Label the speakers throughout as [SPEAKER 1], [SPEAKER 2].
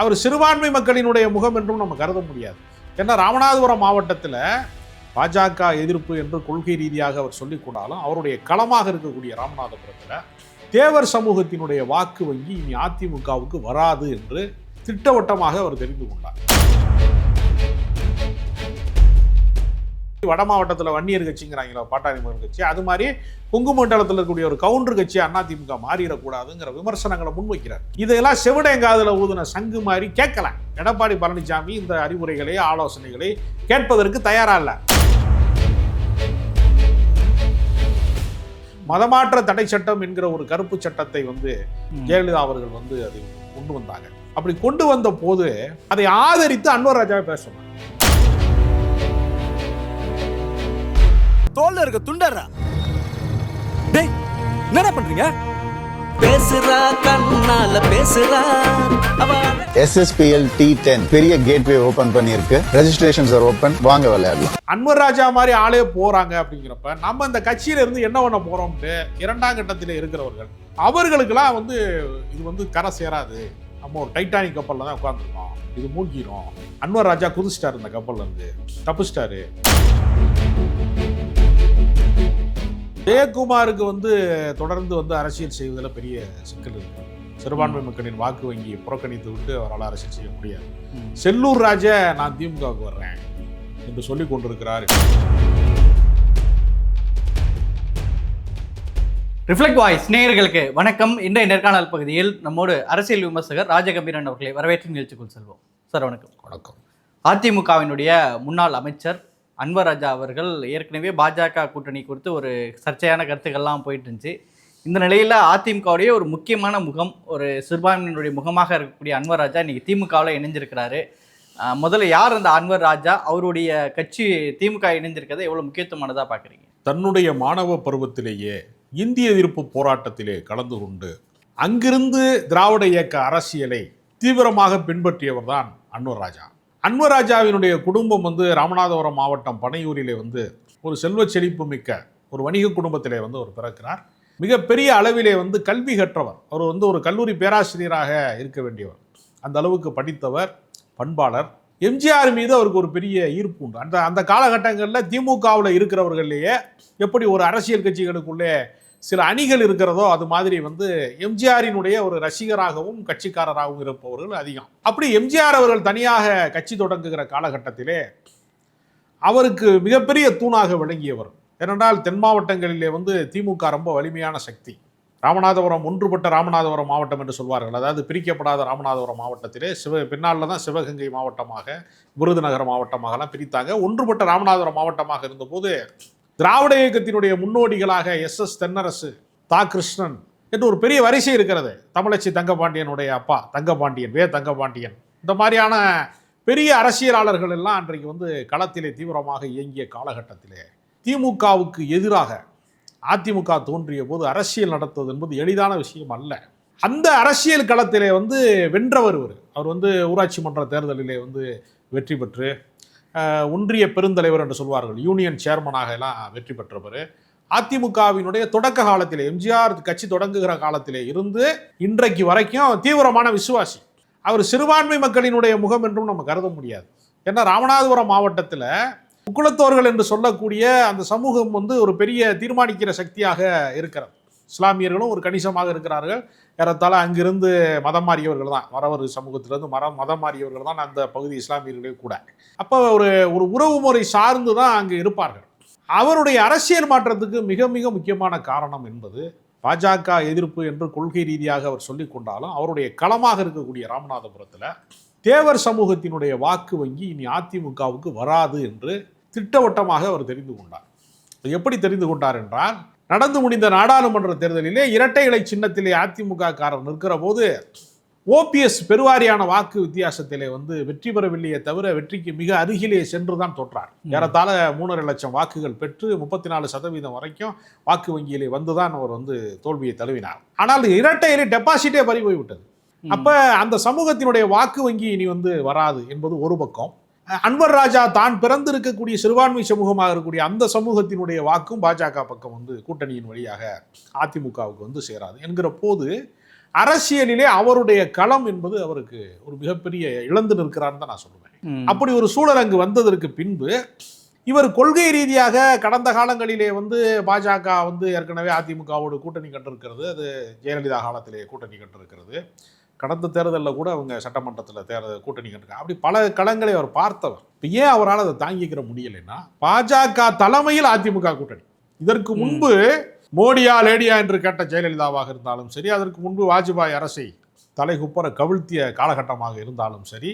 [SPEAKER 1] அவர் சிறுபான்மை மக்களினுடைய முகம் என்றும் நம்ம கருத முடியாது. ஏன்னா ராமநாதபுரம் மாவட்டத்தில் பாஜக எதிர்ப்பு என்று கொள்கை ரீதியாக அவர் சொல்லிக் கொண்டாலும் அவருடைய களமாக இருக்கக்கூடிய ராமநாதபுரத்தில் தேவர் சமூகத்தினுடைய வாக்கு வங்கி இனி அதிமுகவுக்கு வராது என்று திட்டவட்டமாக அவர் தெரிந்து கொண்டார். வட மாவட்டத்தில் வன்னியர் கட்சிங்கிறாங்களா பாட்டாளி மக்கள் கட்சி. அது மாதிரி கொங்கு மண்டலத்தில் இருக்கக்கூடிய ஒரு கவுண்டர் கட்சி அதிமுக மாறிடக்கூடாதுங்கிற விமர்சனங்களை முன்வைக்கிறார். இதெல்லாம் செவிடங்காதுல ஊதுன சங்கு மாதிரி கேட்கல. எடப்பாடி பழனிசாமி இந்த அறிவுரைகளை ஆலோசனைகளை கேட்பதற்கு தயாரா இல்ல. மதமாற்ற தடை சட்டம் என்கிற ஒரு கருப்பு சட்டத்தை வந்து ஜெயலலிதா அவர்கள் வந்து அதை கொண்டு வந்தாங்க. அப்படி கொண்டு வந்த போது அதை ஆதரித்து அன்வர் ராஜாவை பேச
[SPEAKER 2] தோல்ல இருக்க துண்டறா டேய் என்னடா பண்றீங்க?
[SPEAKER 3] பேசுறா கண்ணால பேசுறா. அவ
[SPEAKER 4] எஸ்எஸ்பிஎல் டி டென் பெரிய கேட்வே ஓபன் பண்ணியிருக்கு. ரெஜிஸ்ட்ரேஷன்ஸ் ஆர் ஓப்பன் வாங்க விளையாடலாம்.
[SPEAKER 1] அன்வர் ராஜா மாதிரி ஆளே போறாங்க அப்படிங்கிறப்ப நம்ம இந்த கட்சியில இருந்து என்ன பண்ண போறோம்ட்டு இரண்டாம் கட்டத்தில் இருக்கிறவர்கள் அவர்களுக்கெல்லாம் வந்து இது வந்து கரை சேராது. நம்ம ஒரு டைட்டானிக் கப்பல்ல தான் உட்காந்துருக்கோம் இது மூழ்கிரும். அன்வர் ராஜா குதிச்சிட்டாரு இந்த கப்பல்ல இருந்து. தப்பிச்சிட்டாரு. ஜெயக்குமாருக்கு வந்து தொடர்ந்து வந்து அரசியல் செய்வதில் பெரிய சிக்கல் இருக்கு. சிறுபான்மை மக்களின் வாக்கு வங்கியை புறக்கணித்து விட்டு அவரால் அரசியல் செய்ய முடியாது. செல்லூர் ராஜா நான் திமுகவுக்கு வர்றேன் என்று சொல்லிக் கொண்டிருக்கிறார்.
[SPEAKER 5] ரிஃப்ளெக்ட் வாய்ஸ் நேயர்களுக்கு வணக்கம். இன்றைய நேர்காணல் பகுதியில் நம்மோடு அரசியல் விமர்சகர் ராஜகம்பீரன் அவர்களை வரவேற்று நிகழ்ச்சிக்குள் செல்வோம். சார் வணக்கம்.
[SPEAKER 1] வணக்கம்.
[SPEAKER 5] அதிமுகவினுடைய முன்னாள் அமைச்சர் அன்வர் ராஜா அவர்கள் ஏற்கனவே பாஜக கூட்டணி குறித்து ஒரு சர்ச்சையான கருத்துக்கள்லாம் போயிட்டு இருந்துச்சு இந்த நிலையில் அதிமுகவுடைய ஒரு முக்கியமான முகம் ஒரு சிறுபான்மையினுடைய முகமாக இருக்கக்கூடிய அன்வர் ராஜா திமுகவில் இணைஞ்சிருக்கிறாரு. முதல்ல யார் அந்த அன்வர் ராஜா அவருடைய கட்சி திமுக இணைஞ்சிருக்கிறதை எவ்வளோ முக்கியத்துவமானதாக பார்க்குறீங்க?
[SPEAKER 1] தன்னுடைய மாணவ பருவத்திலேயே இந்திய எதிர்ப்பு போராட்டத்திலே கலந்து கொண்டு அங்கிருந்து திராவிட இயக்க அரசியலை தீவிரமாக பின்பற்றியவர் தான் அன்வர் ராஜா அன்வராஜாவினுடைய குடும்பம் வந்து ராமநாதபுரம் மாவட்டம் பனையூரிலே வந்து ஒரு செல்வ செழிப்பு மிக்க ஒரு வணிக குடும்பத்திலே வந்து அவர் பிறக்கிறார். மிகப்பெரிய அளவிலே வந்து கல்வி கற்றவர். அவர் வந்து ஒரு கல்லூரி பேராசிரியராக இருக்க வேண்டியவர். அந்த அளவுக்கு படித்தவர் பண்பாளர். எம்ஜிஆர் மீது அவருக்கு ஒரு பெரிய ஈர்ப்பு உண்டு. அந்த அந்த காலகட்டங்களில் திமுகவில் இருக்கிறவர்களையே எப்படி ஒரு அரசியல் கட்சிகளுக்குள்ளே சில அணிகள் இருக்கிறதோ அது மாதிரி வந்து எம்ஜிஆரினுடைய ஒரு ரசிகராகவும் கட்சிக்காரராகவும் இருப்பவர்கள் அதிகம். அப்படி எம்ஜிஆர் அவர்கள் தனியாக கட்சி தொடங்குகிற காலகட்டத்திலே அவருக்கு மிகப்பெரிய தூணாக விளங்கியவர். ஏனென்றால் தென் மாவட்டங்களிலே வந்து திமுக ரொம்ப வலிமையான சக்தி. ராமநாதபுரம் ஒன்றுபட்ட ராமநாதபுரம் மாவட்டம் என்று சொல்வார்கள். அதாவது பிரிக்கப்படாத ராமநாதபுரம் மாவட்டத்திலே சிவ பின்னால் தான் சிவகங்கை மாவட்டமாக விருதுநகர் மாவட்டமாகலாம் பிரித்தாங்க. ஒன்றுபட்ட ராமநாதபுரம் மாவட்டமாக இருந்தபோது திராவிட இயக்கத்தினுடைய முன்னோடிகளாக எஸ் எஸ் தென்னரசு தா. கிருஷ்ணன் என்று ஒரு பெரிய வரிசை இருக்கிறது. தமிழச்சி தங்கபாண்டியனுடைய அப்பா தங்கபாண்டியன் வே. தங்கபாண்டியன். இந்த மாதிரியான பெரிய அரசியலாளர்கள் எல்லாம் அன்றைக்கு வந்து களத்திலே தீவிரமாக இயங்கிய காலகட்டத்திலே திமுகவுக்கு எதிராக அதிமுக தோன்றிய போது அரசியல் நடத்துவது என்பது எளிதான விஷயம் அல்ல. அந்த அரசியல் களத்திலே வந்து வென்றவர் அவர் வந்து ஊராட்சி மன்ற தேர்தலிலே வந்து வெற்றி பெற்று ஒன்றிய பெருந்தலைவர் என்று சொல்வார்கள். யூனியன் சேர்மனாக எல்லாம் வெற்றி பெற்றவர். அதிமுகவினுடைய தொடக்க காலத்திலே எம்ஜிஆர் கட்சி தொடங்குகிற காலத்திலே இருந்து இன்றைக்கு வரைக்கும் தீவிரமான விசுவாசி. அவர் சிறுபான்மை மக்களினுடைய முகம் என்றும் நம்ம கருத முடியாது. ஏன்னா ராமநாதபுரம் மாவட்டத்தில் முக்குளத்தோர்கள் என்று சொல்லக்கூடிய அந்த சமூகம் வந்து ஒரு பெரிய தீர்மானிக்கிற சக்தியாக இருக்கிறது. இஸ்லாமியர்களும் ஒரு கணிசமாக இருக்கிறார்கள். ஏறத்தாழ அங்கிருந்து மதம் மாறியவர்கள் தான். வரவர் சமூகத்திலிருந்து மரம் மதம் மாறியவர்கள் தான் அந்த பகுதி இஸ்லாமியர்களே கூட. அப்போ ஒரு ஒரு உறவு முறை சார்ந்து தான் அங்கே இருப்பார்கள். அவருடைய அரசியல் மாற்றத்துக்கு மிக மிக முக்கியமான காரணம் என்பது பாஜக எதிர்ப்பு என்று கொள்கை ரீதியாக அவர் சொல்லிக் கொண்டாலும் அவருடைய களமாக இருக்கக்கூடிய ராமநாதபுரத்தில் தேவர் சமூகத்தினுடைய வாக்கு வங்கி இனி அதிமுகவுக்கு வராது என்று திட்டவட்டமாக அவர் தெரிந்து கொண்டார். எப்படி தெரிந்து கொண்டார் என்றால் நடந்து முடிந்த நாடாளுமன்ற தேர்தலிலே இரட்டை இலை சின்னத்திலே அதிமுக காரர் நிற்கிற போது ஓபிஎஸ் பெருவாரியான வாக்கு வித்தியாசத்திலே வந்து வெற்றி பெறவில்லையே தவிர வெற்றிக்கு மிக அருகிலே சென்று தான் தோற்றார் ஏறத்தாழ மூணரை லட்சம் வாக்குகள் பெற்று முப்பத்தி நாலு சதவீதம் வரைக்கும் வாக்கு வங்கியிலே வந்துதான் அவர் வந்து தோல்வியை தழுவினார். ஆனால் இரட்டை இலை டெபாசிட்டே பறி போய்விட்டது அப்ப அந்த சமூகத்தினுடைய வாக்கு வங்கி இனி வந்து வராது என்பது ஒரு பக்கம். அன்வர் ராஜா தான் பிறந்திருக்கக்கூடிய சிறுபான்மை சமூகமாக இருக்கக்கூடிய அந்த சமூகத்தினுடைய வாக்கும் பாஜக பக்கம் வந்து கூட்டணியின் வழியாக அதிமுகவுக்கு வந்து சேராது. என்கிற போது அரசியலிலே அவருடைய களம் என்பது அவருக்கு ஒரு மிகப்பெரிய இழந்து நிற்கிறான்னு தான் நான் சொல்லுவேன். அப்படி ஒரு சூழல் அங்கு வந்ததற்கு பின்பு இவர் கொள்கை ரீதியாக கடந்த காலங்களிலே வந்து பாஜக வந்து ஏற்கனவே அதிமுகவோடு கூட்டணி கண்டிருக்கிறது அது ஜெயலலிதா காலத்திலே கூட்டணி கண்டிருக்கிறது கடந்த தேர்தலில் கூட அவங்க சட்டமன்றத்தில் தேர்தல் கூட்டணி கண்டிருக்காங்க அப்படி பல களங்களை அவர் பார்த்தவர். இப்போ ஏன் அவரால் அதை தாங்கிக்கிற முடியலைன்னா பாஜக தலைமையில் அதிமுக கூட்டணி. இதற்கு முன்பு மோடியா லேடியா என்று கேட்ட ஜெயலலிதாவாக இருந்தாலும் சரி அதற்கு முன்பு வாஜ்பாய் அரசை தலைகுப்பர கவிழ்த்திய காலகட்டமாக இருந்தாலும் சரி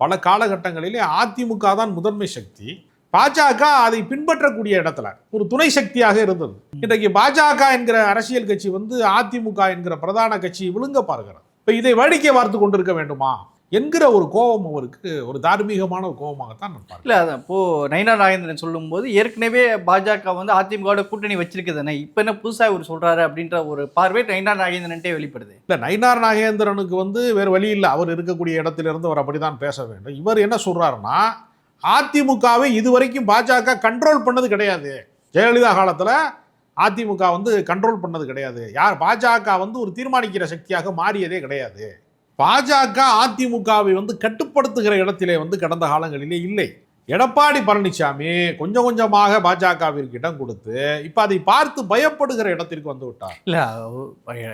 [SPEAKER 1] பல காலகட்டங்களிலே அதிமுக தான் முதன்மை சக்தி. பாஜக அதை பின்பற்றக்கூடிய இடத்துல ஒரு துணை சக்தியாக இருந்தது. இன்றைக்கு பாஜக என்கிற அரசியல் கட்சி வந்து அதிமுக என்கிற பிரதான கட்சி விழுங்க பார்க்கிறது. இப்ப இதை வேடிக்கை பார்த்து கொண்டிருக்க வேண்டுமா? என்கிற ஒரு கோபம் அவருக்கு ஒரு தார்மீகமான ஒரு கோபமாகத்தான் நான்
[SPEAKER 5] இல்ல அதான். இப்போ நயினா நாகேந்திரன் சொல்லும்போது ஏற்கனவே பாஜக வந்து அதிமுகவோட கூட்டணி வச்சிருக்குதானே இப்போ என்ன புதுசா இவர் சொல்றாரு அப்படின்ற ஒரு பார்வை நயினா நாகேந்திரன்ட்டே வெளிப்படுது.
[SPEAKER 1] இல்ல நயினார் நாகேந்திரனுக்கு வந்து வேறு வழி இல்லை. அவர் இருக்கக்கூடிய இடத்திலிருந்து அவர் அப்படிதான் பேச வேண்டும். இவர் என்ன சொல்றாருன்னா அதிமுகவை இதுவரைக்கும் பாஜக கண்ட்ரோல் பண்ணது கிடையாது. ஜெயலலிதா காலத்துல அதிமுக வந்து கண்ட்ரோல் பண்ணது கிடையாது. யார் பாஜக வந்து ஒரு தீர்மானிக்கிற சக்தியாக மாறியதே கிடையாது. பாஜக அதிமுகவை வந்து கட்டுப்படுத்துகிற இடத்திலே வந்து கடந்த காலங்களிலே இல்லை. எடப்பாடி பழனிசாமி கொஞ்சம் கொஞ்சமாக பாஜகவிற்கு இடம் கொடுத்து இப்போ அதை பார்த்து பயப்படுகிற இடத்திற்கு வந்து விட்டார்.
[SPEAKER 5] இல்லை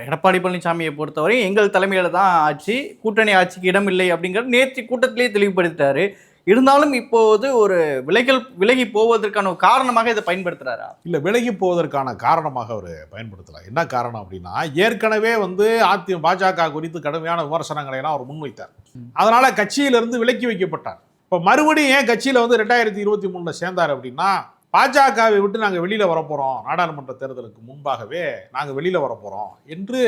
[SPEAKER 5] எடப்பாடி பழனிசாமியை பொறுத்தவரை எங்கள் தலைமையில் தான் ஆட்சி கூட்டணி ஆட்சிக்கு இடம் இல்லை அப்படிங்கிறது நேற்று கூட்டத்திலேயே தெளிவுபடுத்திட்டாரு. இருந்தாலும் இப்போது ஒரு விலகல் விலகி போவதற்கான ஒரு காரணமாக இதை பயன்படுத்துறாரா?
[SPEAKER 1] இல்ல விலகி போவதற்கான காரணமாக அவர் பயன்படுத்தலாம் என்ன காரணம் அப்படின்னா ஏற்கனவே வந்து அதி பாஜக குறித்து கடுமையான விமர்சனங்களை எல்லாம் அவர் முன்வைத்தார். அதனால கட்சியிலிருந்து விலக்கி வைக்கப்பட்டார். இப்போ மறுபடியும் ஏன் கட்சியில வந்து ரெண்டாயிரத்தி இருபத்தி மூணுல சேர்ந்தார் அப்படின்னா பாஜகவை விட்டு நாங்கள் வெளியில வரப்போறோம். நாடாளுமன்ற தேர்தலுக்கு முன்பாகவே நாங்கள் வெளியில வரப்போறோம் என்று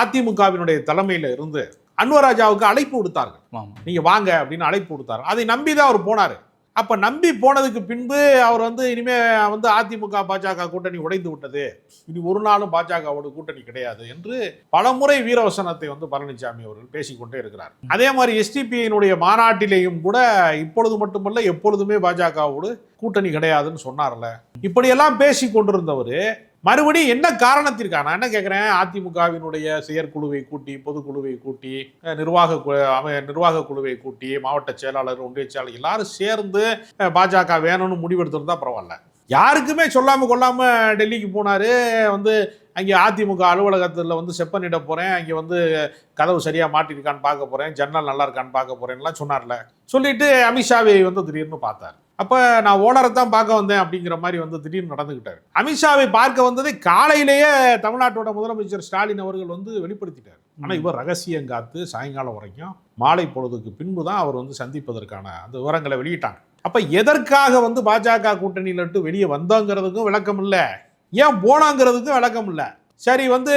[SPEAKER 1] அதிமுகவினுடைய தலைமையில இருந்து அன்வராஜாவுக்கு அழைப்பு விடுத்தார்கள்
[SPEAKER 5] ஆமா
[SPEAKER 1] நீங்க வாங்க அப்படின்னு அழைப்பு கொடுத்தாரு அதை நம்பி தான் அவர் போனாரு. அப்ப நம்பி போனதுக்கு பின்பு அவர் வந்து இனிமே வந்து அதிமுக பாஜக கூட்டணி உடைந்து விட்டது. இனி ஒரு நாளும் பாஜகவோட கூட்டணி கிடையாது என்று பலமுறை வீரவசனத்தை வந்து பழனிசாமி அவர்கள் பேசிக்கொண்டே இருக்கிறார். அதே மாதிரி எஸ்டிபியினுடைய மாநாட்டிலேயும் கூட இப்பொழுது மட்டுமல்ல எப்பொழுதுமே பாஜகவோடு கூட்டணி கிடையாதுன்னு சொன்னார்ல. இப்படியெல்லாம் பேசி கொண்டிருந்தவர் மறுபடியும் என்ன காரணத்திற்காக? நான் என்ன கேட்குறேன் அதிமுகவினுடைய செயற்குழுவை கூட்டி பொதுக்குழுவை கூட்டி நிர்வாக கு- அமை- நிர்வாக குழுவை கூட்டி மாவட்ட செயலாளர் ஒன்றிய செயலாளர் எல்லாரும் சேர்ந்து பாஜக வேணும்னு முடிவெடுத்திருந்தா பரவாயில்ல. யாருக்குமே சொல்லாம கொள்ளாம டெல்லிக்கு போனார். வந்து அங்கே அதிமுக அலுவலகத்தில் வந்து செப்பனிட போகிறேன் அங்கே வந்து கதவு சரியாக மாட்டிருக்கான்னு பார்க்க போகிறேன் ஜன்னல் நல்லா இருக்கான்னு பார்க்க போகிறேன்லாம் சொன்னார்ல. சொல்லிட்டு அமித்ஷாவை வந்து திடீர்னு பார்த்தார். அப்ப நான் ஓனரை தான் பார்க்க வந்தேன் அப்படிங்கிற மாதிரி வந்து திடீர்னு நடந்துக்கிட்டாரு அமித்ஷாவை பார்க்க வந்ததை காலையிலேயே தமிழ்நாட்டோட முதலமைச்சர் ஸ்டாலின் அவர்கள் வந்து வெளிப்படுத்திட்டார். ஆனா இவர் ரகசியம் காத்து சாயங்காலம் வரைக்கும் மாலை பொழுதுக்கு பின்பு தான் அவர் வந்து சந்திப்பதற்கான அந்த விவரங்களை வெளியிட்டாங்க. அப்ப எதற்காக வந்து பாஜக கூட்டணியில இருந்து வெளியே வந்தோங்கிறதுக்கும் விளக்கம் இல்லை ஏன் போனாங்கிறதுக்கும் விளக்கம் இல்லை சரி வந்து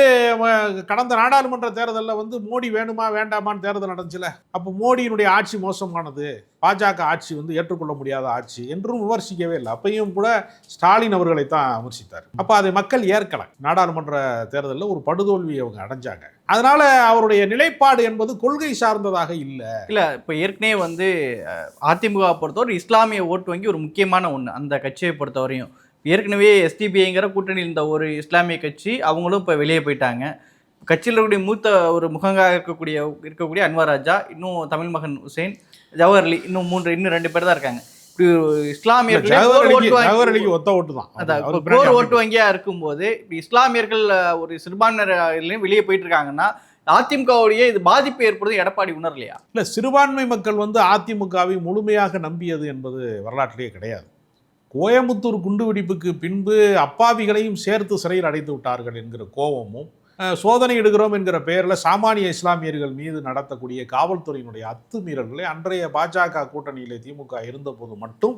[SPEAKER 1] கடந்த நாடாளுமன்ற தேர்தலில் வந்து மோடி வேணுமா வேண்டாமான்னு தேர்தல் நடந்துச்சுல. அப்போ மோடியினுடைய ஆட்சி மோசமானது. பாஜக ஆட்சி வந்து ஏற்றுக்கொள்ள முடியாத ஆட்சி என்றும் விமர்சிக்கவே இல்லை. அப்பையும் கூட ஸ்டாலின் அவர்களை தான் விமர்சித்தார். அப்போ அதை மக்கள் ஏற்கல. நாடாளுமன்ற தேர்தலில் ஒரு படுதோல்வியை அவங்க அடைஞ்சாங்க. அதனால அவருடைய நிலைப்பாடு என்பது கொள்கை சார்ந்ததாக இல்லை.
[SPEAKER 5] இல்லை இப்போ ஏற்கனவே வந்து அதிமுக பொறுத்தவரை இஸ்லாமிய ஓட்டு வங்கி ஒரு முக்கியமான ஒன்று அந்த கட்சியை பொறுத்தவரையும். ஏற்கனவே எஸ்டிபிஐங்கிற கூட்டணியில் இருந்த ஒரு இஸ்லாமிய கட்சி அவங்களும் இப்போ வெளியே போயிட்டாங்க. கட்சியில் இருக்கக்கூடிய மூத்த ஒரு முகங்காக இருக்கக்கூடிய இருக்கக்கூடிய அன்வர் ராஜா இன்னும் தமிழ் மகன் ஹுசேன் ஜவஹர்லி இன்னும் மூன்று இன்னும் ரெண்டு பேர் தான் இருக்காங்க. இப்படி இஸ்லாமியர்களே
[SPEAKER 1] ஒத்த ஓட்டு தான்.
[SPEAKER 5] அதான். ஓட்டு வங்கியா இருக்கும்போது இப்படி இஸ்லாமியர்கள் ஒரு சிறுபான்மையினர்லையும் வெளியே போயிட்டு இருக்காங்கன்னா அதிமுகவுடைய இது பாதிப்பு ஏற்படுது எடப்பாடி உணரலையா?
[SPEAKER 1] இல்ல சிறுபான்மை மக்கள் வந்து அதிமுகவை முழுமையாக நம்பியது என்பது வரலாற்றிலேயே கிடையாது. கோயம்புத்தூர் குண்டுவெடிப்புக்கு பின்பு அப்பாவிகளையும் சேர்த்து சிறையில் அடைத்து விட்டார்கள் என்கிற கோபமும் சோதனை எடுக்கிறோம் என்கிற பெயரில் சாமானிய இஸ்லாமியர்கள் மீது நடத்தக்கூடிய காவல்துறையினுடைய அத்துமீறல்களை அன்றைய பாஜக கூட்டணியில் திமுக இருந்தபோது மட்டும்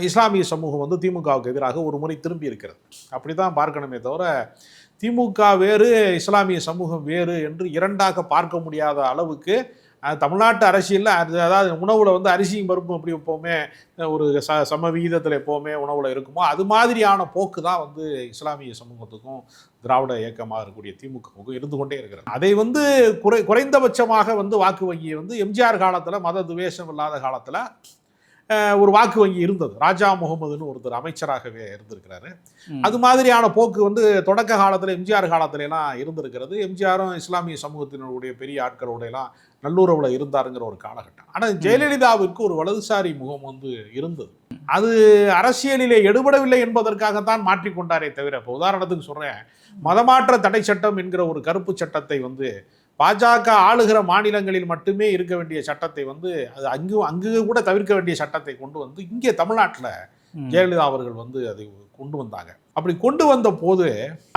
[SPEAKER 1] இஸ்லாமிய சமூகம் வந்து திமுகவுக்கு எதிராக ஒரு முறை திரும்பி இருக்கிறது. அப்படி தான் பார்க்கணுமே தவிர திமுக வேறு இஸ்லாமிய சமூகம் வேறு என்று இரண்டாக பார்க்க முடியாத அளவுக்கு தமிழ்நாட்டு அரசியலில் அது அதாவது உணவில் வந்து அரிசியும் பருப்பும் எப்படி எப்போவுமே ஒரு ச சம விகிதத்தில் எப்போவுமே உணவில் இருக்குமோ? அது மாதிரியான போக்கு தான் வந்து இஸ்லாமிய சமூகத்துக்கும் திராவிட இயக்கமாக இருக்கக்கூடிய திமுகவுக்கும் இருந்து கொண்டே இருக்கிறது. அதை வந்து குறை குறைந்தபட்சமாக வந்து வாக்கு வங்கியை வந்து எம்ஜிஆர் காலத்தில் மத துவேஷம் இல்லாத காலத்தில் ஒரு வாக்கு வங்கி இருந்தது. ராஜா முகமதுன்னு ஒருத்தர் அமைச்சராகவே இருந்திருக்கிறாரு. அது மாதிரியான போக்கு வந்து தொடக்க காலத்தில் எம்ஜிஆர் காலத்துல எல்லாம் இருந்திருக்கிறது. எம்ஜிஆரும் இஸ்லாமிய சமூகத்தினுடைய பெரிய ஆட்களோட எல்லாம் நல்லுறவுல இருந்தாருங்கிற ஒரு காலகட்டம். ஆனால் ஜெயலலிதாவிற்கு ஒரு வலதுசாரி முகம் வந்து இருந்தது. அது அரசியலிலே எடுபடவில்லை என்பதற்காகத்தான் மாற்றிக்கொண்டாரே தவிர இப்போ உதாரணத்துக்கு சொல்றேன். மதமாற்ற தடை சட்டம் என்கிற ஒரு கருப்பு சட்டத்தை வந்து பாஜக ஆளுகிற மாநிலங்களில் மட்டுமே இருக்க வேண்டிய சட்டத்தை வந்து அது அங்கு அங்கு கூட தவிர்க்க வேண்டிய சட்டத்தை கொண்டு வந்து இங்கே தமிழ்நாட்டில். ஜெயலலிதா அவர்கள் வந்து அதை கொண்டு வந்தாங்க. அப்படி கொண்டு வந்த போது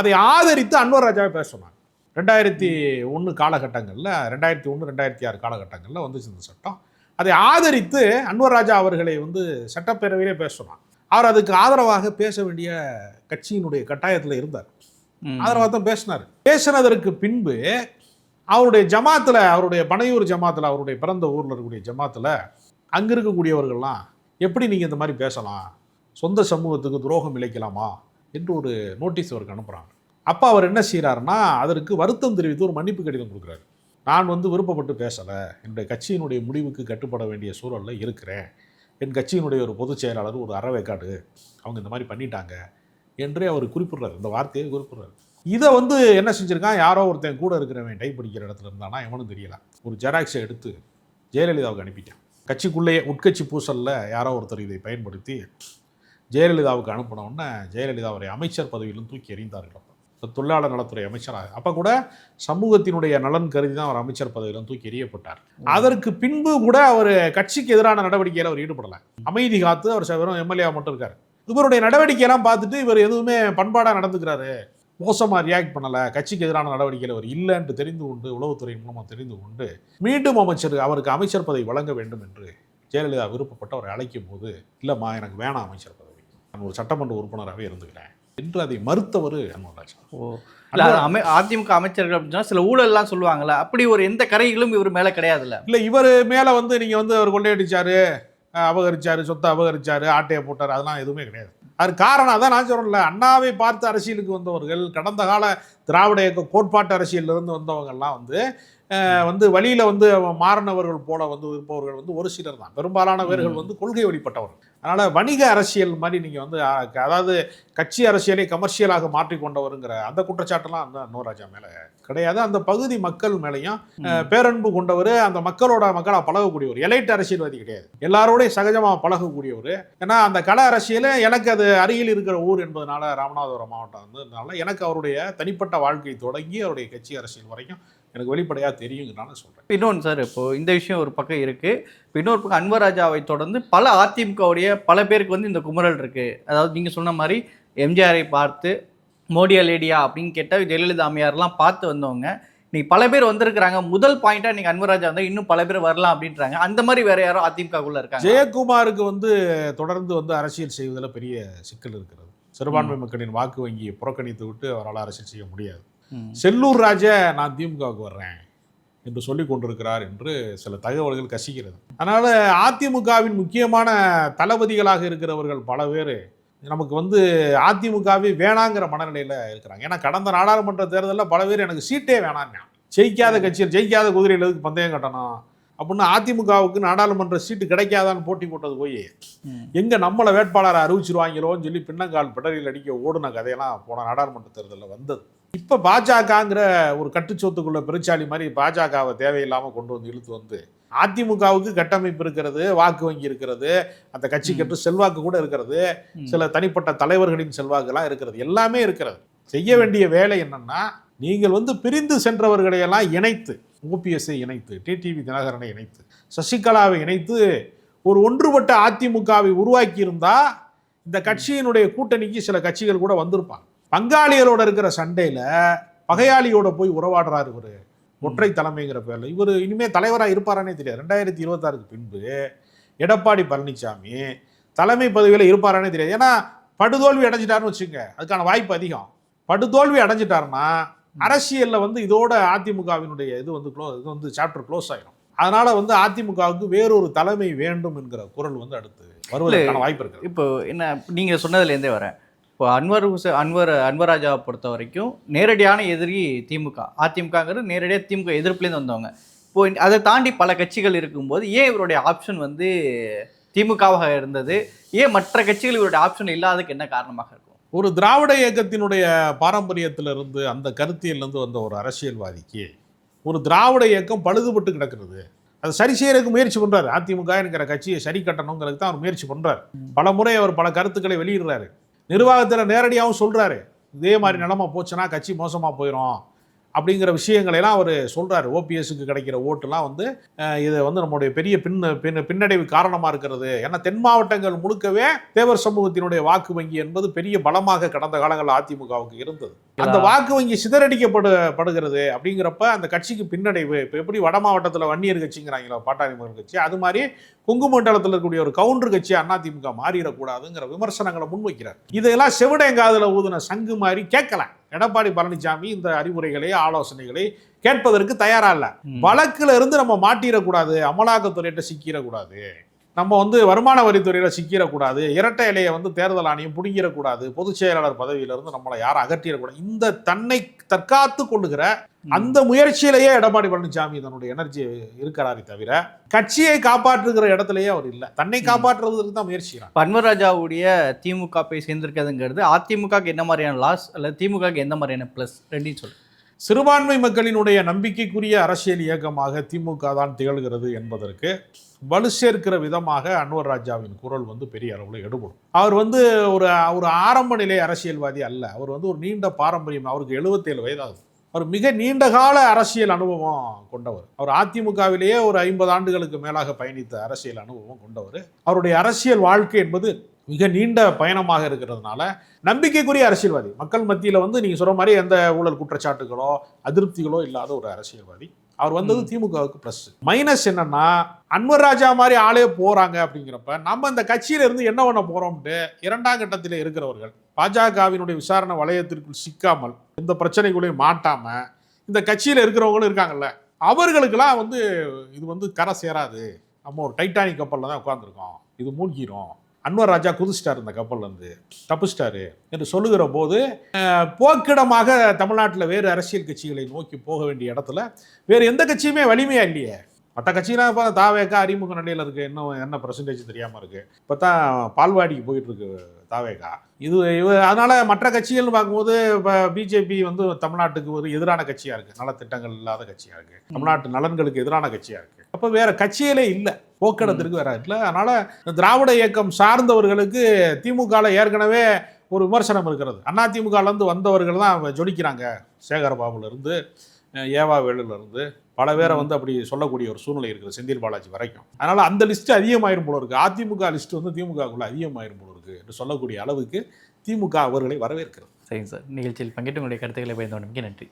[SPEAKER 1] அதை ஆதரித்து அன்வர் ராஜாவை பேச சொன்னாங்க. ரெண்டாயிரத்தி ஒன்று காலகட்டங்களில் ரெண்டாயிரத்தி ஒன்று ரெண்டாயிரத்தி ஆறு காலகட்டங்களில் வந்துச்சு இந்த சட்டம். அதை ஆதரித்து அன்வர் ராஜா அவர்களை வந்து சட்டப்பேரவையிலே பேச சொன்னாங்க அவர் அதுக்கு ஆதரவாக பேச வேண்டிய கட்சியினுடைய கட்டாயத்தில் இருந்தார். ஆதரவாக தான் பேசினார். பேசினதற்கு பின்பு அவருடைய ஜமாத்தில் அவருடைய பனையூர் ஜமாத்தில் அவருடைய பிறந்த ஊரில் இருக்கக்கூடிய ஜமாத்தில் அங்கே இருக்கக்கூடியவர்கள்லாம் எப்படி நீங்கள் இந்த மாதிரி பேசலாம்? சொந்த சமூகத்துக்கு துரோகம் இழைக்கலாமா? என்று ஒரு நோட்டீஸ் அவருக்கு அனுப்புகிறாங்க அப்போ அவர் என்ன செய்கிறாருன்னா அதற்கு வருத்தம் தெரிவித்து ஒரு மன்னிப்பு கடிதம் கொடுக்குறாரு. நான் வந்து விருப்பப்பட்டு பேசலை. என்னுடைய கட்சியினுடைய முடிவுக்கு கட்டுப்பட வேண்டிய சூழலில் இருக்கிறேன். என் கட்சியினுடைய ஒரு பொதுச் செயலாளர் ஒரு அறவேக்காடு அவங்க இந்த மாதிரி பண்ணிட்டாங்க என்றே அவர் குறிப்பிடுறாரு. இந்த வார்த்தையை குறிப்பிடுறாரு. இதை வந்து என்ன செஞ்சிருக்கான்? யாரோ ஒருத்தன் கூட இருக்கிறவன் டைப் படிக்கிற இடத்துல இருந்தானா எவனும் தெரியல. ஒரு ஜெராக்ஸை எடுத்து ஜெயலலிதாவுக்கு அனுப்பிட்டான். கட்சிக்குள்ளேயே உட்கட்சி பூசலில் யாரோ ஒருத்தர் இதை பயன்படுத்தி ஜெயலலிதாவுக்கு அனுப்பினோடனே ஜெயலலிதா அவரை அமைச்சர் பதவியிலும் தூக்கி எறிந்தார்கள். தொழிலாளர் நலத்துறை அமைச்சராக. அப்போ கூட சமூகத்தினுடைய நலன் கருதி தான் அவர் அமைச்சர் பதவியிலும் தூக்கி எறியப்பட்டார். அதற்கு பின்பு கூட அவர் கட்சிக்கு எதிரான நடவடிக்கையில் அவர் ஈடுபடலை. அமைதி காத்து அவர் வெறும் எம்எல்ஏ மட்டும் இருக்கார். இவருடைய நடவடிக்கையெல்லாம் பார்த்துட்டு இவர் எதுவுமே பண்பாடாக நடந்துக்கிறாரு. மோசமாக ரியாக்ட் பண்ணலை. கட்சிக்கு எதிரான நடவடிக்கையில் அவர் இல்லைன்னு தெரிந்து கொண்டு உளவுத்துறையின் மூலமாக தெரிந்து கொண்டு மீண்டும் அமைச்சர் அவருக்கு அமைச்சர் பதவி வழங்க வேண்டும் என்று ஜெயலலிதா விருப்பப்பட்டு அவரை அழைக்கும் போது இல்லைம்மா எனக்கு வேணாம் அமைச்சர் பதவி. நான் ஒரு சட்டமன்ற உறுப்பினராகவே இருந்துக்கிறேன். என்று அதை மறுத்தவர் அன்வராஜ்
[SPEAKER 5] ஓ. இல்ல அமை அதிமுக அமைச்சர்கள் அப்படின்னு சில ஊழல்லாம் சொல்லுவாங்கல்ல அப்படி ஒரு எந்த கரைகளும் இவர் மேல கிடையாதுல்ல?
[SPEAKER 1] இல்லை இவர் மேலே வந்து நீங்கள் வந்து அவர் கொள்ளையடிச்சாரு அபகரிச்சாரு சொத்தை அபகரிச்சாரு ஆட்டையை போட்டார் அதெல்லாம் எதுவுமே கிடையாது. அது காரணம் அதான் நான் சொல்கிறேன்ல அண்ணாவை பார்த்து அரசியலுக்கு வந்தவர்கள் கடந்த கால திராவிட இயக்க கோட்பாட்டு அரசியல்ல இருந்து வந்தவங்கெல்லாம் வந்து வந்து வழியில் வந்து மாறினவர்கள் போல வந்து இருப்பவர்கள் வந்து ஒரு சிலர் தான். பெரும்பாலானவர்கள் வந்து கொள்கை வழிபட்டவர்கள் அதனால் வணிக அரசியல் மாதிரி நீங்கள் வந்து அதாவது கட்சி அரசியலை கமர்ஷியலாக மாற்றி கொண்டவருங்கிற அந்த குற்றச்சாட்டெல்லாம் அந்த நோராஜா மேலே கிடையாது. அந்த பகுதி மக்கள் மேலேயும் பேரன்பு கொண்டவர் அந்த மக்களோட மக்களாக பழகக்கூடியவர். எலைட் அரசியல்வாதி கிடையாது. எல்லாரோடையும் சகஜமாக பழகக்கூடியவர். ஏன்னா அந்த கல அரசியல் எனக்கு அது அருகில் இருக்கிற ஊர் என்பதனால ராமநாதபுரம் மாவட்டம் வந்ததுனால எனக்கு அவருடைய தனிப்பட்ட வாழ்க்கை தொடங்கி அவருடைய கட்சி அரசியல் வரைக்கும் எனக்கு வெளிப்படையாக தெரியுங்கிறனால சொல்கிறேன்
[SPEAKER 5] இன்னொன்று சார் இப்போ இந்த விஷயம் ஒரு பக்கம் இருக்கு. இப்போ இன்னொரு பக்கம் அன்வராஜாவை தொடர்ந்து பல அதிமுகவுடைய பல பேருக்கு வந்து இந்த குமுறல் இருக்கு. அதாவது நீங்க சொன்ன மாதிரி எம்ஜிஆரை பார்த்து மோடியா லேடியா அப்படின்னு கேட்ட ஜெயலலிதா அம்மையார்லாம் பார்த்து வந்தவங்க. இன்னைக்கு பல பேர் வந்திருக்கிறாங்க. முதல் பாயிண்டா நீங்க அன்வராஜா வந்தா இன்னும் பல பேர் வரலாம் அப்படின்றாங்க. அந்த மாதிரி வேற யாரோ அதிமுகக்குள்ள இருக்காங்க.
[SPEAKER 1] ஜெயக்குமாருக்கு வந்து தொடர்ந்து வந்து அரசியல் செய்வதில் பெரிய சிக்கல் இருக்கிறது. சிறுபான்மை மக்களின் வாக்கு வங்கியை புறக்கணித்து விட்டு அவரால் அரசியல் செய்ய முடியாது. செல்லூர் ராஜா நான் திமுகவுக்கு வர்றேன் என்று சொல்லிக் கொண்டிருக்கிறார் என்று சில தகவல்கள் கசிக்கிறது. அதனால் அதிமுகவின் முக்கியமான தளபதிகளாக இருக்கிறவர்கள் பல பேர் நமக்கு வந்து அதிமுகவே வேணாங்கிற மனநிலையில் இருக்கிறாங்க. ஏன்னா கடந்த நாடாளுமன்ற தேர்தலில் பல பேர் எனக்கு சீட்டே வேணாங்க ஜெயிக்காத கட்சியில் ஜெயிக்காத குதிரையில் எதுக்கு பந்தயம் கட்டணும்? அப்படின்னு அதிமுகவுக்கு நாடாளுமன்ற சீட்டு கிடைக்காதான்னு போட்டி போட்டது போய் எங்கே நம்மளை வேட்பாளரை அறிவிச்சிருவாங்களோன்னு சொல்லி பின்னங்கால் பிடரியில் அடிக்க ஓடுன கதையெல்லாம் போன நாடாளுமன்ற தேர்தலில் வந்தது. இப்போ பாஜகங்கிற ஒரு கட்டுச்சோத்துக்குள்ள பெருச்சாளி மாதிரி பாஜகவை தேவையில்லாமல் கொண்டு வந்து இழுத்து வந்து அதிமுகவுக்கு கட்டமைப்பு இருக்கிறது வாக்கு வங்கி இருக்கிறது அந்த கட்சிக்கற்று செல்வாக்கு கூட இருக்கிறது. சில தனிப்பட்ட தலைவர்களின் செல்வாக்குலாம் இருக்கிறது எல்லாமே இருக்கிறது. செய்ய வேண்டிய வேலை என்னன்னா நீங்கள் வந்து பிரிந்து சென்றவர்களை எல்லாம் இணைத்து ஓபிஎஸ்ஐ இணைத்து டிடிவி தினகரனை இணைத்து சசிகலாவை இணைத்து ஒரு ஒன்றுபட்ட அதிமுகவை உருவாக்கி இருந்தா இந்த கட்சியினுடைய கூட்டணிக்கு சில கட்சிகள் கூட வந்திருப்பாங்க. பங்காளிகளோட இருக்கிற சண்டையில பகையாளியோட போய் உறவாடுறாரு இவரு. ஒற்றை தலைமைங்கிற பேர்ல. இவர் இனிமே தலைவராக இருப்பாரானே தெரியாது. ரெண்டாயிரத்தி இருபத்தாறுக்கு பின்பு எடப்பாடி பழனிசாமி தலைமை பதவியில் இருப்பாரானே தெரியாது. ஏன்னா படுதோல்வி அடைஞ்சிட்டாருன்னு வச்சுங்க அதுக்கான வாய்ப்பு அதிகம். படுதோல்வி அடைஞ்சிட்டாருன்னா அரசியல்ல வந்து இதோட அதிமுகவினுடைய இது வந்து க்ளோ இது வந்து சாப்டர் க்ளோஸ் ஆயிடும் அதனால வந்து அதிமுகவுக்கு வேறொரு தலைமை வேண்டும் என்கிற குரல் வந்து அடுத்து வருவதற்கான வாய்ப்பு இருக்கு
[SPEAKER 5] இப்போ என்ன நீங்க சொன்னதுலேருந்தே வரேன். இப்போ அன்வர் ஹுசே அன்வர் அன்வராஜாவை பொறுத்த வரைக்கும் நேரடியான எதிரி திமுக. அதிமுகங்கிறது நேரடியாக திமுக எதிர்ப்புலேருந்து வந்தவங்க. இப்போ அதை தாண்டி பல கட்சிகள் இருக்கும்போது ஏன் இவருடைய ஆப்ஷன் வந்து திமுகவாக இருந்தது? ஏன் மற்ற கட்சிகள் இவருடைய ஆப்ஷன் இல்லாததுக்கு என்ன காரணமாக இருக்கும்?
[SPEAKER 1] ஒரு திராவிட இயக்கத்தினுடைய பாரம்பரியத்திலிருந்து அந்த கருத்தியிலிருந்து வந்த ஒரு அரசியல்வாதிக்கு ஒரு திராவிட இயக்கம் பழுதுபட்டு கிடக்கிறது. அது சரி செய்யறதுக்கு முயற்சி பண்றாரு. அதிமுக என்கிற கட்சியை சரி கட்டணுங்கிறதுக்கு தான் அவர் முயற்சி பண்றாரு. பல முறை அவர் பல கருத்துக்களை வெளியிடுறாரு. நிர்வாகத்தில் நேரடியாகவும் சொல்றாரு. இதே மாதிரி நிலைமை போச்சுன்னா கட்சி மோசமா போயிடும் அப்படிங்கிற விஷயங்களை எல்லாம் அவர் சொல்றாரு. ஓபிஎஸ்க்கு கிடைக்கிற ஓட்டுலாம் வந்து இது வந்து நம்முடைய பெரிய பின் பின் பின்னடைவு காரணமா இருக்கிறது. ஏன்னா தென் மாவட்டங்கள் முழுக்கவே தேவர் சமூகத்தினுடைய வாக்கு வங்கி என்பது பெரிய பலமாக கடந்த காலங்களில் அதிமுகவுக்கு இருந்தது. அந்த வாக்கு வங்கி சிதறடிக்கப்படு படுகிறது அப்படிங்கிறப்ப அந்த கட்சிக்கு பின்னடைவு. இப்போ எப்படி வட மாவட்டத்தில் வன்னியர் கட்சிங்கிறாங்களோ பாட்டாளி மக்கள் கட்சி. அது மாதிரி கொங்கு மண்டலத்தில் இருக்கக்கூடிய ஒரு கவுண்டர் கட்சி அதிமுக மாறிடக்கூடாதுங்கிற விமர்சனங்களை முன்வைக்கிறார். இதெல்லாம் செவிடங்காதுல ஊதுன சங்கு மாதிரி கேட்கல. எடப்பாடி பழனிசாமி இந்த அறிவுரைகளை ஆலோசனைகளை கேட்பதற்கு தயாரா இல்ல. வழக்குல இருந்து நம்ம மாட்டிடக்கூடாது அமலாக்கத்துறையிட்ட சிக்கிடக்கூடாது. நம்ம வந்து வருமான வரித்துறையில சிக்கிடக்கூடாது இரட்டை இலையை வந்து தேர்தல் ஆணையம் பிடுங்கிடக்கூடாது பொதுச் செயலாளர் பதவியிலிருந்து நம்மளை யாரும் அகற்றிடக்கூடாது. இந்த தன்னை தற்காத்து கொள்ளுகிற அந்த முயற்சியிலேயே எடப்பாடி பழனிசாமி தன்னுடைய எனர்ஜி இருக்கிறாரே தவிர கட்சியை காப்பாற்றுகிற இடத்துலயே அவர் இல்லை. தன்னை காப்பாற்றுவதற்கு தான் முயற்சி
[SPEAKER 5] அன்வர்ராஜாவுடைய திமுக போய் சேர்ந்திருக்கிறதுங்கிறது அதிமுகக்கு என்ன மாதிரியான லாஸ் அல்லது திமுகக்கு எந்த மாதிரியான ப்ளஸ் ரெண்டையும் சொல்லு.
[SPEAKER 1] சிறுபான்மை மக்களினுடைய நம்பிக்கைக்குரிய அரசியல் இயக்கமாக திமுக தான் திகழ்கிறது என்பதற்கு வலு சேர்க்கிற விதமாக அன்வர் ராஜாவின் குரல் வந்து பெரிய அளவில் எடுபடும். அவர் வந்து ஒரு ஒரு ஆரம்ப நிலை அரசியல்வாதி அல்ல. அவர் வந்து ஒரு நீண்ட பாரம்பரியம். அவருக்கு 77 வயதாகுது. அவர் மிக நீண்ட கால அரசியல் அனுபவம் கொண்டவர். அவர் அதிமுகவிலேயே ஒரு ஐம்பது ஆண்டுகளுக்கு மேலாக பயணித்த அரசியல் அனுபவம் கொண்டவர். அவருடைய அரசியல் வாழ்க்கை என்பது மிக நீண்ட பயணமாக இருக்கிறதுனால நம்பிக்கைக்குரிய அரசியல்வாதி. மக்கள் மத்தியில் வந்து நீங்கள் சொல்கிற மாதிரி எந்த ஊழல் குற்றச்சாட்டுகளோ அதிருப்திகளோ இல்லாத ஒரு அரசியல்வாதி. அவர் வந்தது திமுகவுக்கு ப்ளஸ் மைனஸ் என்னன்னா அன்வர் ராஜா மாதிரி ஆளே போறாங்க அப்படிங்கிறப்ப நம்ம இந்த கட்சியில இருந்து என்ன பண்ண போறோம்ட்டு இரண்டாம் கட்டத்தில் இருக்கிறவர்கள் பாஜகவினுடைய விசாரணை வளையத்திற்குள் சிக்காமல் எந்த பிரச்சனைக்குள்ளேயும் மாட்டாம இந்த கட்சியில இருக்கிறவங்களும் இருக்காங்கல்ல அவர்களுக்கெல்லாம் வந்து இது வந்து கரை சேராது. நம்ம ஒரு டைட்டானிக் கப்பலில் தான் உட்காந்துருக்கோம் இது மூழ்கிரும். அன்வர் ராஜா குதிச்சிட்டார் இந்த கப்பல்லேருந்து. தப்பிச்சிட்டாரு என்று சொல்லுகிற போது போக்கிடமாக தமிழ்நாட்டில் வேறு அரசியல் கட்சிகளை நோக்கி போக வேண்டிய இடத்துல வேறு எந்த கட்சியுமே வலிமையா இல்லையே. மற்ற கட்சிகளாக இப்போ தாவேக்கா அறிமுக நிலையில் இருக்கு இன்னும் என்ன பர்சன்டேஜ் தெரியாமல் இருக்குது இப்போ தான் பால்வாடிக்கு போயிட்டுருக்கு தாவேக்கா இது அதனால மற்ற கட்சிகள்னு பார்க்கும்போது இப்போ பிஜேபி வந்து தமிழ்நாட்டுக்கு ஒரு எதிரான கட்சியா இருக்கு. நலத்திட்டங்கள் இல்லாத கட்சியா இருக்கு. தமிழ்நாட்டு நலன்களுக்கு எதிரான கட்சியா இருக்கு. அப்போ வேற கட்சியிலே இல்லை. போக்கிடத்திற்கு வேற இல்லை. அதனால திராவிட இயக்கம் சார்ந்தவர்களுக்கு திமுகவில் ஏற்கனவே ஒரு விமர்சனம் இருக்கிறது. அதிமுகல இருந்து வந்தவர்கள் தான் ஜொலிக்கிறாங்க. சேகரபாபுல இருந்து அஹ், ஏவா வேலுல இருந்து பல பேரை வந்து அப்படி சொல்லக்கூடிய ஒரு சூழ்நிலை இருக்குது செந்தில் பாலாஜி வரைக்கும். அதனால அந்த லிஸ்ட் அதிகமாயிரும் போல இருக்கு. அதிமுக லிஸ்ட் வந்து திமுகக்குள்ள அதிகமாயிரும் போல இருக்கு என்று சொல்லக்கூடிய அளவுக்கு திமுக அவர்களை வரவேற்கிறது.
[SPEAKER 5] சரிங்க சார். நிகழ்ச்சியில் பங்கேற்று உங்களுடைய கருத்துக்களை பயந்தவனுக்கு நன்றி.